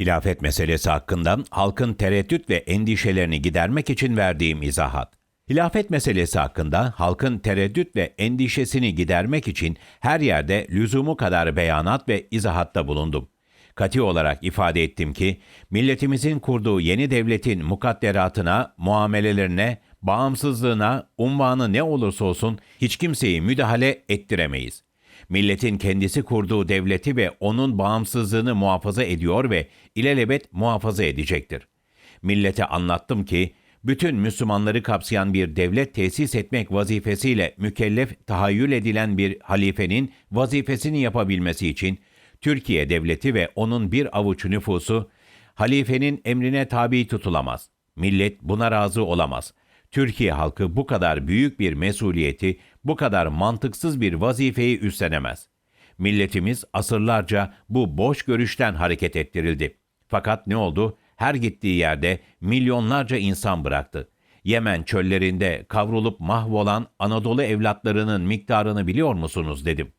Hilafet meselesi hakkında halkın tereddüt ve endişelerini gidermek için verdiğim izahat. Hilafet meselesi hakkında halkın tereddüt ve endişesini gidermek için her yerde lüzumu kadar beyanat ve izahatta bulundum. Kati olarak ifade ettim ki, milletimizin kurduğu yeni devletin mukadderatına, muamelelerine, bağımsızlığına, unvanı ne olursa olsun hiç kimseyi müdahale ettiremeyiz. Milletin kendisi kurduğu devleti ve onun bağımsızlığını muhafaza ediyor ve ilelebet muhafaza edecektir. Millete anlattım ki, bütün Müslümanları kapsayan bir devlet tesis etmek vazifesiyle mükellef tahayyül edilen bir halifenin vazifesini yapabilmesi için Türkiye devleti ve onun bir avuç nüfusu halifenin emrine tabi tutulamaz. Millet buna razı olamaz. Türkiye halkı bu kadar büyük bir mesuliyeti, bu kadar mantıksız bir vazifeyi üstlenemez. Milletimiz asırlarca bu boş görüşten hareket ettirildi. Fakat ne oldu? Her gittiği yerde milyonlarca insan bıraktı. Yemen çöllerinde kavrulup mahvolan Anadolu evlatlarının miktarını biliyor musunuz dedim.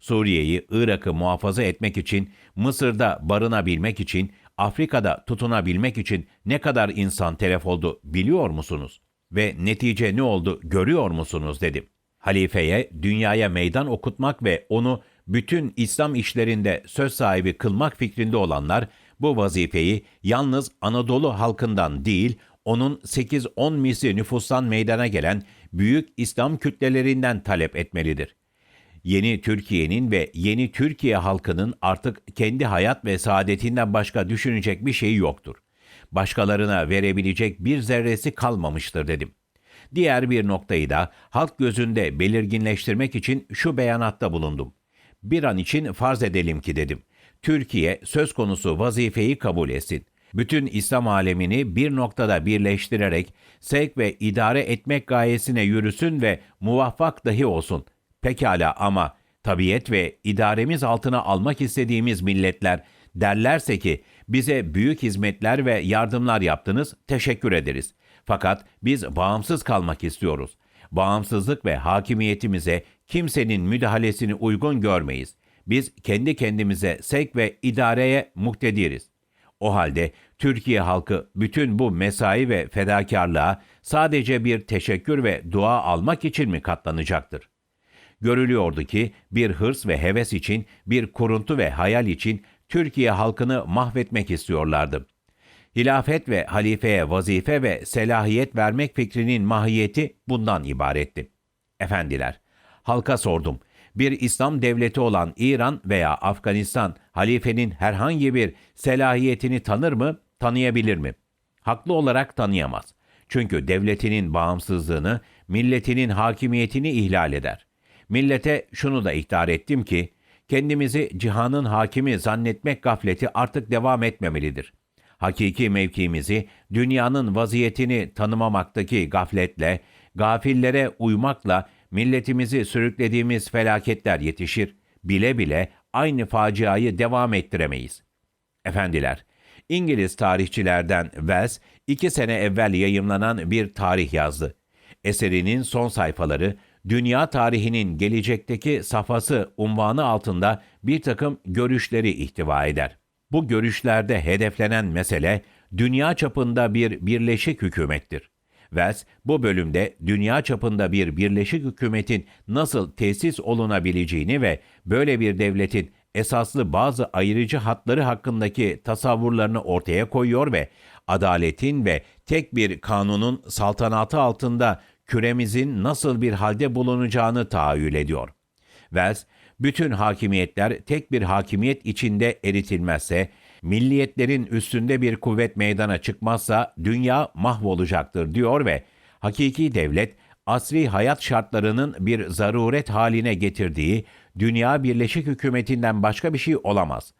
Suriye'yi, Irak'ı muhafaza etmek için, Mısır'da barınabilmek için, Afrika'da tutunabilmek için ne kadar insan telef oldu biliyor musunuz? Ve netice ne oldu görüyor musunuz dedim. Halifeye dünyaya meydan okutmak ve onu bütün İslam işlerinde söz sahibi kılmak fikrinde olanlar bu vazifeyi yalnız Anadolu halkından değil, onun 8-10 misli nüfustan meydana gelen büyük İslam kütlelerinden talep etmelidir. Yeni Türkiye'nin ve yeni Türkiye halkının artık kendi hayat ve saadetinden başka düşünecek bir şeyi yoktur. Başkalarına verebilecek bir zerresi kalmamıştır dedim. Diğer bir noktayı da halk gözünde belirginleştirmek için şu beyanatta bulundum. Bir an için farz edelim ki dedim. Türkiye söz konusu vazifeyi kabul etsin. Bütün İslam alemini bir noktada birleştirerek sevk ve idare etmek gayesine yürüsün ve muvaffak dahi olsun. Pekala ama tabiyet ve idaremiz altına almak istediğimiz milletler derlerse ki bize büyük hizmetler ve yardımlar yaptınız, teşekkür ederiz. Fakat biz bağımsız kalmak istiyoruz. Bağımsızlık ve hakimiyetimize kimsenin müdahalesini uygun görmeyiz. Biz kendi kendimize sevk ve idareye muktediriz. O halde Türkiye halkı bütün bu mesai ve fedakarlığa sadece bir teşekkür ve dua almak için mi katlanacaktır? Görülüyordu ki bir hırs ve heves için, bir kuruntu ve hayal için Türkiye halkını mahvetmek istiyorlardı. Hilafet ve halifeye vazife ve selahiyet vermek fikrinin mahiyeti bundan ibaretti. Efendiler, halka sordum. Bir İslam devleti olan İran veya Afganistan halifenin herhangi bir selahiyetini tanır mı, tanıyabilir mi? Haklı olarak tanıyamaz. Çünkü devletinin bağımsızlığını, milletinin hakimiyetini ihlal eder. Millete şunu da ihtar ettim ki, kendimizi cihanın hakimi zannetmek gafleti artık devam etmemelidir. Hakiki mevkimizi, dünyanın vaziyetini tanımamaktaki gafletle, gafillere uymakla milletimizi sürüklediğimiz felaketler yetişir. Bile bile aynı faciayı devam ettiremeyiz. Efendiler, İngiliz tarihçilerden Wells, iki sene evvel yayımlanan bir tarih yazdı. Eserinin son sayfaları, dünya tarihinin gelecekteki safhası unvanı altında bir takım görüşleri ihtiva eder. Bu görüşlerde hedeflenen mesele, dünya çapında bir birleşik hükümettir. Wells bu bölümde dünya çapında bir birleşik hükümetin nasıl tesis olunabileceğini ve böyle bir devletin esaslı bazı ayrıcı hatları hakkındaki tasavvurlarını ortaya koyuyor ve adaletin ve tek bir kanunun saltanatı altında küremizin nasıl bir halde bulunacağını tahayyül ediyor. Wells, bütün hakimiyetler tek bir hakimiyet içinde eritilmezse, milliyetlerin üstünde bir kuvvet meydana çıkmazsa dünya mahvolacaktır diyor ve hakiki devlet asri hayat şartlarının bir zaruret haline getirdiği dünya birleşik hükümetinden başka bir şey olamaz.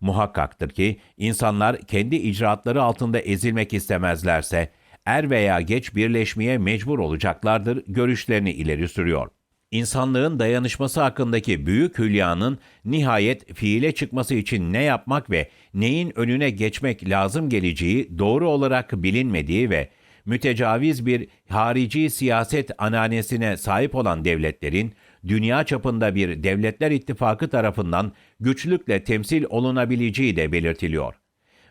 Muhakkaktır ki insanlar kendi icraatları altında ezilmek istemezlerse er veya geç birleşmeye mecbur olacaklardır görüşlerini ileri sürüyor insanlığın dayanışması hakkındaki büyük hülyanın nihayet fiile çıkması için ne yapmak ve neyin önüne geçmek lazım geleceği doğru olarak bilinmediği ve mütecaviz bir harici siyaset ananesine sahip olan devletlerin dünya çapında bir devletler ittifakı tarafından güçlükle temsil olunabileceği de belirtiliyor.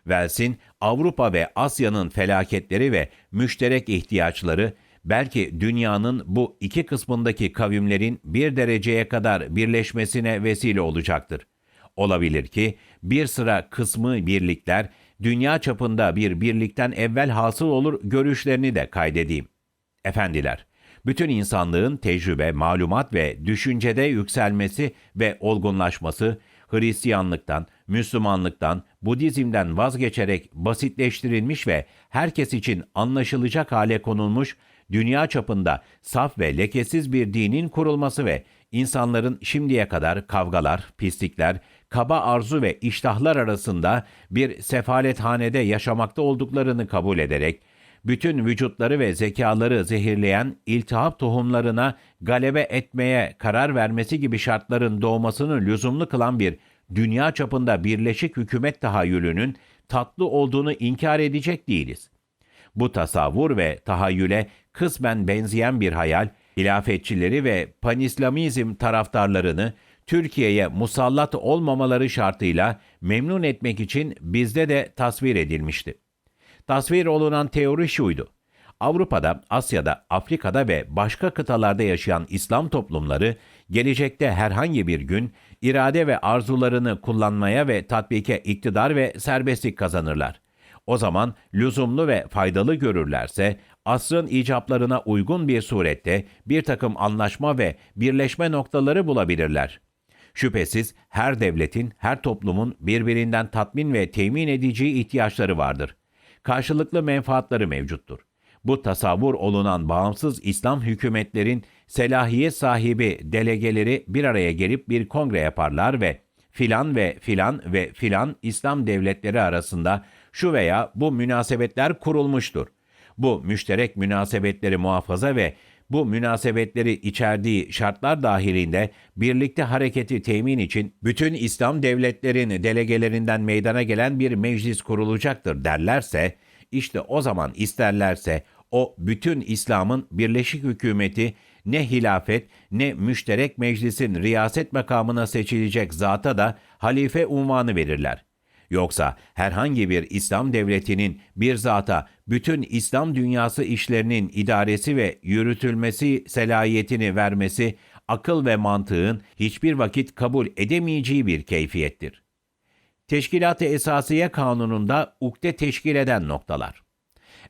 Wells'in Avrupa ve Asya'nın felaketleri ve müşterek ihtiyaçları belki dünyanın bu iki kısmındaki kavimlerin bir dereceye kadar birleşmesine vesile olacaktır. Olabilir ki bir sıra kısmı birlikler dünya çapında bir birlikten evvel hasıl olur görüşlerini de kaydedeyim. Efendiler, bütün insanlığın tecrübe, malumat ve düşüncede yükselmesi ve olgunlaşması, Hristiyanlıktan, Müslümanlıktan, Budizm'den vazgeçerek basitleştirilmiş ve herkes için anlaşılacak hale konulmuş, dünya çapında saf ve lekesiz bir dinin kurulması ve insanların şimdiye kadar kavgalar, pislikler, kaba arzu ve iştahlar arasında bir sefalethanede yaşamakta olduklarını kabul ederek, bütün vücutları ve zekaları zehirleyen iltihap tohumlarına galebe etmeye karar vermesi gibi şartların doğmasını lüzumlu kılan bir dünya çapında birleşik hükümet tahayyülünün tatlı olduğunu inkar edecek değiliz. Bu tasavvur ve tahayyüle kısmen benzeyen bir hayal, hilafetçileri ve panislamizm taraftarlarını Türkiye'ye musallat olmamaları şartıyla memnun etmek için bizde de tasvir edilmişti. Tasvir olunan teori şuydu. Avrupa'da, Asya'da, Afrika'da ve başka kıtalarda yaşayan İslam toplumları gelecekte herhangi bir gün irade ve arzularını kullanmaya ve tatbike iktidar ve serbestlik kazanırlar. O zaman lüzumlu ve faydalı görürlerse asrın icaplarına uygun bir surette bir takım anlaşma ve birleşme noktaları bulabilirler. Şüphesiz her devletin, her toplumun birbirinden tatmin ve temin edeceği ihtiyaçları vardır. Karşılıklı menfaatları mevcuttur. Bu tasavvur olunan bağımsız İslam hükümetlerin selahiyet sahibi delegeleri bir araya gelip bir kongre yaparlar ve filan ve filan ve filan İslam devletleri arasında şu veya bu münasebetler kurulmuştur. Bu müşterek münasebetleri muhafaza ve bu münasebetleri içerdiği şartlar dahilinde birlikte hareketi temin için bütün İslam devletlerin delegelerinden meydana gelen bir meclis kurulacaktır derlerse, işte o zaman isterlerse o bütün İslam'ın birleşik hükümeti ne hilafet ne müşterek meclisin riyaset makamına seçilecek zata da halife unvanı verirler. Yoksa herhangi bir İslam devletinin bir zata bütün İslam dünyası işlerinin idaresi ve yürütülmesi selahiyetini vermesi akıl ve mantığın hiçbir vakit kabul edemeyeceği bir keyfiyettir. Teşkilat-ı Esasiye Kanunu'nda ukde teşkil eden noktalar.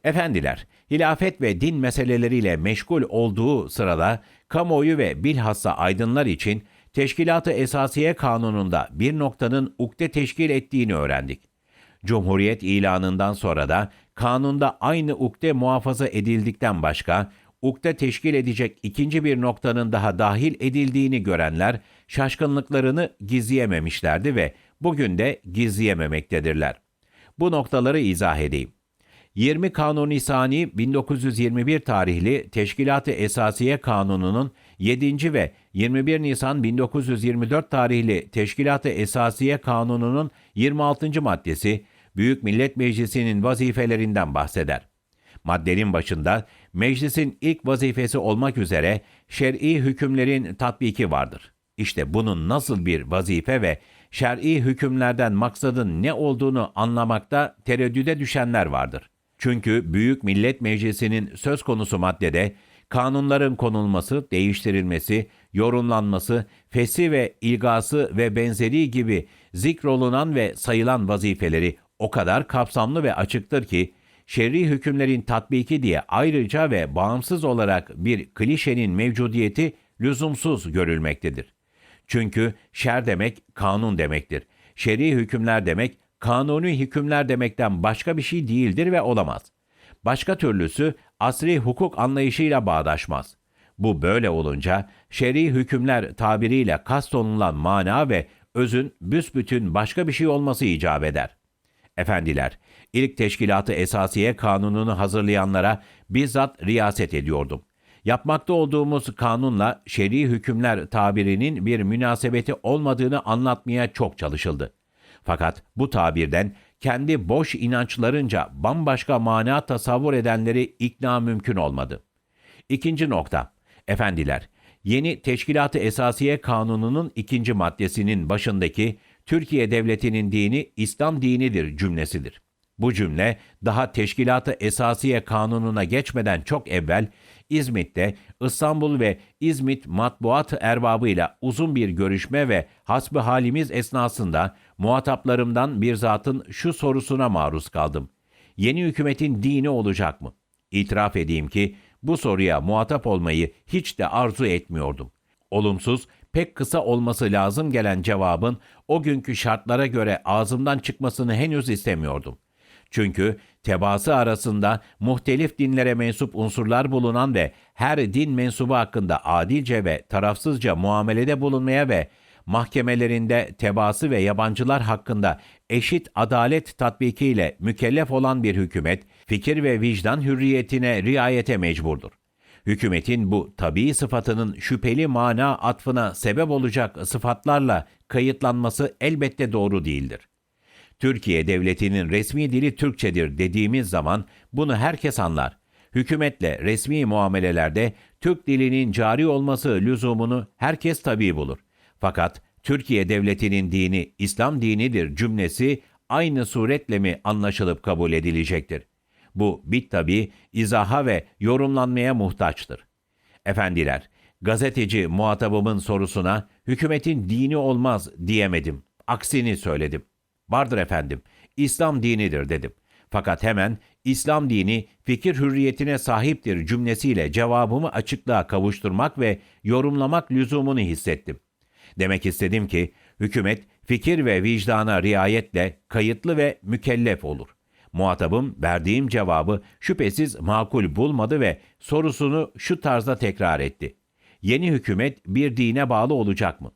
Efendiler, hilafet ve din meseleleriyle meşgul olduğu sırada kamuoyu ve bilhassa aydınlar için Teşkilat-ı Esasiye Kanunu'nda bir noktanın ukde teşkil ettiğini öğrendik. Cumhuriyet ilanından sonra da kanunda aynı ukde muhafaza edildikten başka ukde teşkil edecek ikinci bir noktanın daha dahil edildiğini görenler şaşkınlıklarını gizleyememişlerdi ve bugün de gizleyememektedirler. Bu noktaları izah edeyim. 20 Kanuni Sani 1921 tarihli Teşkilat-ı Esasiye Kanunu'nun 7. ve 21 Nisan 1924 tarihli Teşkilat-ı Esasiye Kanunu'nun 26. maddesi Büyük Millet Meclisi'nin vazifelerinden bahseder. Maddenin başında meclisin ilk vazifesi olmak üzere şer'i hükümlerin tatbiki vardır. İşte bunun nasıl bir vazife ve şer'i hükümlerden maksadın ne olduğunu anlamakta tereddüde düşenler vardır. Çünkü Büyük Millet Meclisi'nin söz konusu maddede kanunların konulması, değiştirilmesi, yorumlanması, fesi ve ilgası ve benzeri gibi zikrolunan ve sayılan vazifeleri o kadar kapsamlı ve açıktır ki, şerri hükümlerin tatbiki diye ayrıca ve bağımsız olarak bir klişenin mevcudiyeti lüzumsuz görülmektedir. Çünkü şer demek kanun demektir. Şer'i hükümler demek kanuni hükümler demekten başka bir şey değildir ve olamaz. Başka türlüsü asri hukuk anlayışıyla bağdaşmaz. Bu böyle olunca şer'i hükümler tabiriyle kastolunan mana ve özün büsbütün başka bir şey olması icap eder. Efendiler, ilk teşkilatı esasiye kanununu hazırlayanlara bizzat riyaset ediyordum. Yapmakta olduğumuz kanunla şer'i hükümler tabirinin bir münasebeti olmadığını anlatmaya çok çalışıldı. Fakat bu tabirden kendi boş inançlarınca bambaşka mana tasavvur edenleri ikna mümkün olmadı. İkinci nokta. Efendiler, yeni Teşkilat-ı Esasiye Kanunu'nun ikinci maddesinin başındaki Türkiye Devleti'nin dini İslam dinidir cümlesidir. Bu cümle daha Teşkilat-ı Esasiye Kanunu'na geçmeden çok evvel İzmit'te İstanbul ve İzmit matbuat erbabıyla uzun bir görüşme ve hasbi halimiz esnasında muhataplarımdan bir zatın şu sorusuna maruz kaldım. Yeni hükümetin dini olacak mı? İtiraf edeyim ki bu soruya muhatap olmayı hiç de arzu etmiyordum. Olumsuz, pek kısa olması lazım gelen cevabın o günkü şartlara göre ağzımdan çıkmasını henüz istemiyordum. Çünkü tebaası arasında muhtelif dinlere mensup unsurlar bulunan ve her din mensubu hakkında adilce ve tarafsızca muamelede bulunmaya ve mahkemelerinde tebaası ve yabancılar hakkında eşit adalet tatbikiyle mükellef olan bir hükümet, fikir ve vicdan hürriyetine riayete mecburdur. Hükümetin bu tabii sıfatının şüpheli mana atfına sebep olacak sıfatlarla kayıtlanması elbette doğru değildir. Türkiye devletinin resmi dili Türkçedir dediğimiz zaman bunu herkes anlar. Hükümetle resmi muamelelerde Türk dilinin cari olması lüzumunu herkes tabii bulur. Fakat Türkiye devletinin dini İslam dinidir cümlesi aynı suretle mi anlaşılıp kabul edilecektir? Bu bit tabi izaha ve yorumlanmaya muhtaçtır. Efendiler, gazeteci muhatabımın sorusuna hükümetin dini olmaz diyemedim. Aksini söyledim. Vardır efendim, İslam dinidir dedim. Fakat hemen İslam dini fikir hürriyetine sahiptir cümlesiyle cevabımı açıklığa kavuşturmak ve yorumlamak lüzumunu hissettim. Demek istedim ki hükümet fikir ve vicdana riayetle kayıtlı ve mükellef olur. Muhatabım verdiğim cevabı şüphesiz makul bulmadı ve sorusunu şu tarzda tekrar etti. Yeni hükümet bir dine bağlı olacak mı?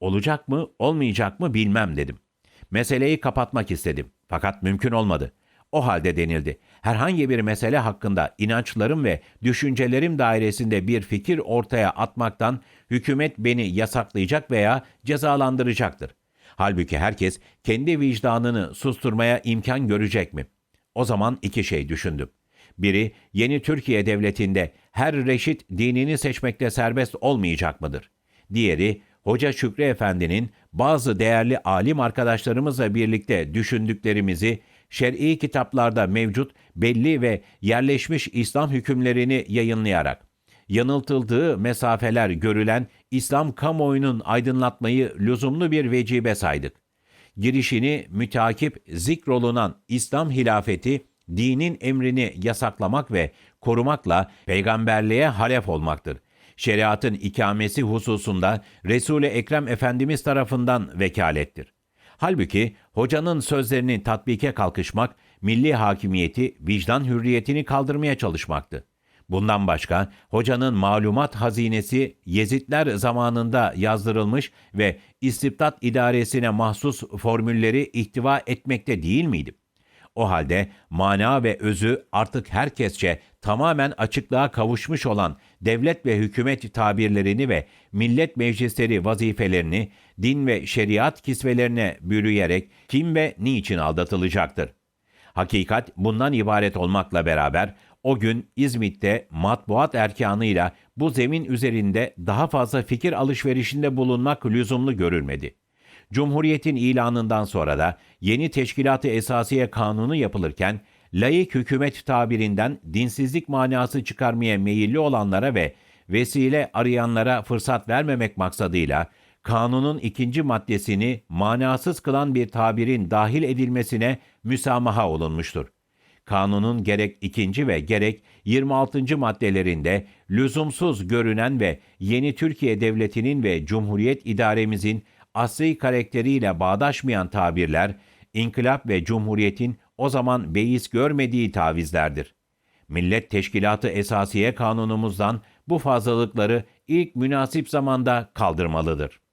Olacak mı, olmayacak mı bilmem dedim. Meseleyi kapatmak istedim. Fakat mümkün olmadı. O halde denildi. Herhangi bir mesele hakkında inançlarım ve düşüncelerim dairesinde bir fikir ortaya atmaktan hükümet beni yasaklayacak veya cezalandıracaktır. Halbuki herkes kendi vicdanını susturmaya imkan görecek mi? O zaman iki şey düşündüm. Biri, yeni Türkiye Devleti'nde her reşit dinini seçmekte serbest olmayacak mıdır? Diğeri, Hoca Şükrü Efendi'nin bazı değerli alim arkadaşlarımızla birlikte düşündüklerimizi şer'i kitaplarda mevcut belli ve yerleşmiş İslam hükümlerini yayınlayarak yanıltıldığı mesafeler görülen İslam kamuoyunun aydınlatmayı lüzumlu bir vecibe saydık. Girişini mütakip zikrolunan İslam hilafeti dinin emrini yasaklamak ve korumakla peygamberliğe halef olmaktır şeriatın ikamesi hususunda Resul-i Ekrem Efendimiz tarafından vekalettir. Halbuki hocanın sözlerini tatbike kalkışmak, milli hakimiyeti, vicdan hürriyetini kaldırmaya çalışmaktı. Bundan başka hocanın malumat hazinesi Yezidler zamanında yazdırılmış ve istibdat idaresine mahsus formülleri ihtiva etmekte değil miydi? O halde mana ve özü artık herkesçe tamamen açıklığa kavuşmuş olan devlet ve hükümet tabirlerini ve millet meclisleri vazifelerini din ve şeriat kisvelerine bürüyerek kim ve niçin aldatılacaktır? Hakikat bundan ibaret olmakla beraber o gün İzmit'te matbuat erkanıyla bu zemin üzerinde daha fazla fikir alışverişinde bulunmak lüzumlu görülmedi. Cumhuriyetin ilanından sonra da yeni Teşkilat-ı Esasiye Kanunu yapılırken layık hükümet tabirinden dinsizlik manası çıkarmaya meyilli olanlara ve vesile arayanlara fırsat vermemek maksadıyla kanunun ikinci maddesini manasız kılan bir tabirin dahil edilmesine müsamaha olunmuştur. Kanunun gerek ikinci ve gerek 26. maddelerinde lüzumsuz görünen ve yeni Türkiye Devleti'nin ve Cumhuriyet idaremizin asri karakteriyle bağdaşmayan tabirler, inkılap ve cumhuriyetin o zaman beis görmediği tavizlerdir. Millet Teşkilatı Esasiye Kanunumuzdan bu fazlalıkları ilk münasip zamanda kaldırmalıdır.